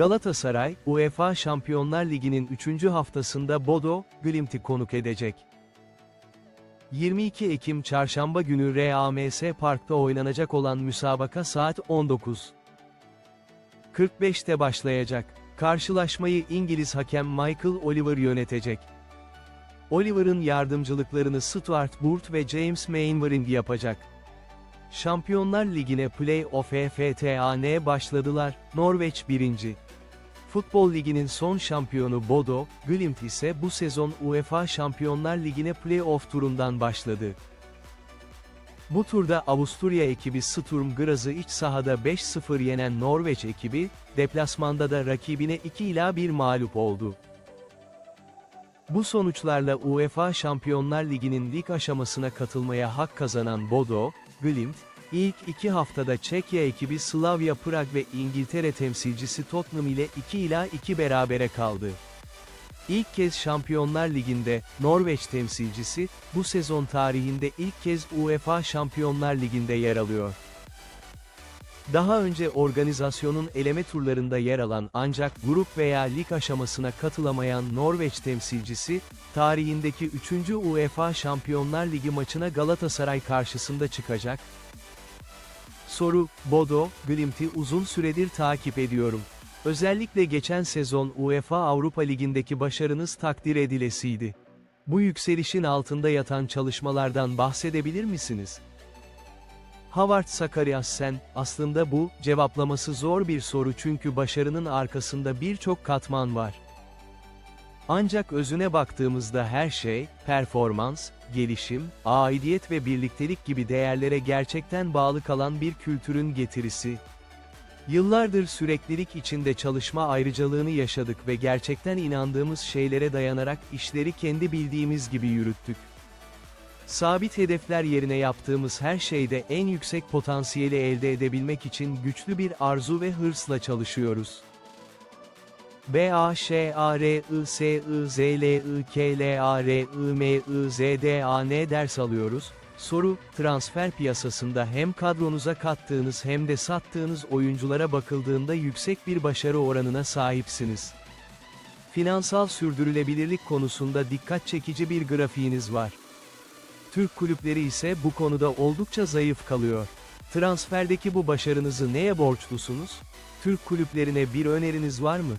Galatasaray, UEFA Şampiyonlar Ligi'nin 3. haftasında Bodo, Glimt'i konuk edecek. 22 Ekim Çarşamba günü RAMS Park'ta oynanacak olan müsabaka saat 19.45'te başlayacak. Karşılaşmayı İngiliz hakem Michael Oliver yönetecek. Oliver'ın yardımcılıklarını Stuart Burt ve James Mainwaring yapacak. Şampiyonlar Ligi'ne Play-off EFTAN başladılar, Norveç 1. Futbol Ligi'nin son şampiyonu Bodo, Glimt ise bu sezon UEFA Şampiyonlar Ligi'ne Play-off turundan başladı. Bu turda Avusturya ekibi Sturm Graz'ı iç sahada 5-0 yenen Norveç ekibi, deplasmanda da rakibine 2 ila 1 mağlup oldu. Bu sonuçlarla UEFA Şampiyonlar Ligi'nin lig aşamasına katılmaya hak kazanan Bodo, Glimt, ilk iki haftada Çekya ekibi Slavia Prag ve İngiltere temsilcisi Tottenham ile 2 ila 2 berabere kaldı. İlk kez Şampiyonlar Ligi'nde, Norveç temsilcisi, bu sezon tarihinde ilk kez UEFA Şampiyonlar Ligi'nde yer alıyor. Daha önce organizasyonun eleme turlarında yer alan ancak grup veya lig aşamasına katılamayan Norveç temsilcisi, tarihindeki 3. UEFA Şampiyonlar Ligi maçına Galatasaray karşısında çıkacak. Soru, Bodo, Glimt'i uzun süredir takip ediyorum. Özellikle geçen sezon UEFA Avrupa Ligi'ndeki başarınız takdir edilesiydi. Bu yükselişin altında yatan çalışmalardan bahsedebilir misiniz? Howard Sakariassen, aslında bu, cevaplaması zor bir soru çünkü başarının arkasında birçok katman var. Ancak özüne baktığımızda her şey, performans, gelişim, aidiyet ve birliktelik gibi değerlere gerçekten bağlı kalan bir kültürün getirisi. Yıllardır süreklilik içinde çalışma ayrıcalığını yaşadık ve gerçekten inandığımız şeylere dayanarak işleri kendi bildiğimiz gibi yürüttük. Sabit hedefler yerine yaptığımız her şeyde en yüksek potansiyeli elde edebilmek için güçlü bir arzu ve hırsla çalışıyoruz. B A Ş A R I S I Z L I K L A R I M I Z D A N ders alıyoruz. Soru, transfer piyasasında hem kadronuza kattığınız hem de sattığınız oyunculara bakıldığında yüksek bir başarı oranına sahipsiniz. Finansal sürdürülebilirlik konusunda dikkat çekici bir grafiğiniz var. Türk kulüpleri ise bu konuda oldukça zayıf kalıyor. Transferdeki bu başarınızı neye borçlusunuz? Türk kulüplerine bir öneriniz var mı?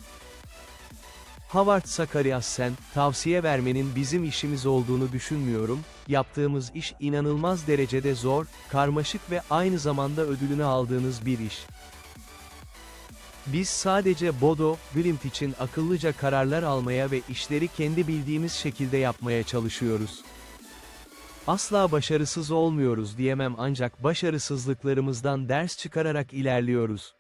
Howard Sakariassen, tavsiye vermenin bizim işimiz olduğunu düşünmüyorum, yaptığımız iş inanılmaz derecede zor, karmaşık ve aynı zamanda ödülünü aldığınız bir iş. Biz sadece Bodo, Glimt için akıllıca kararlar almaya ve işleri kendi bildiğimiz şekilde yapmaya çalışıyoruz. Asla başarısız olmuyoruz diyemem ancak başarısızlıklarımızdan ders çıkararak ilerliyoruz.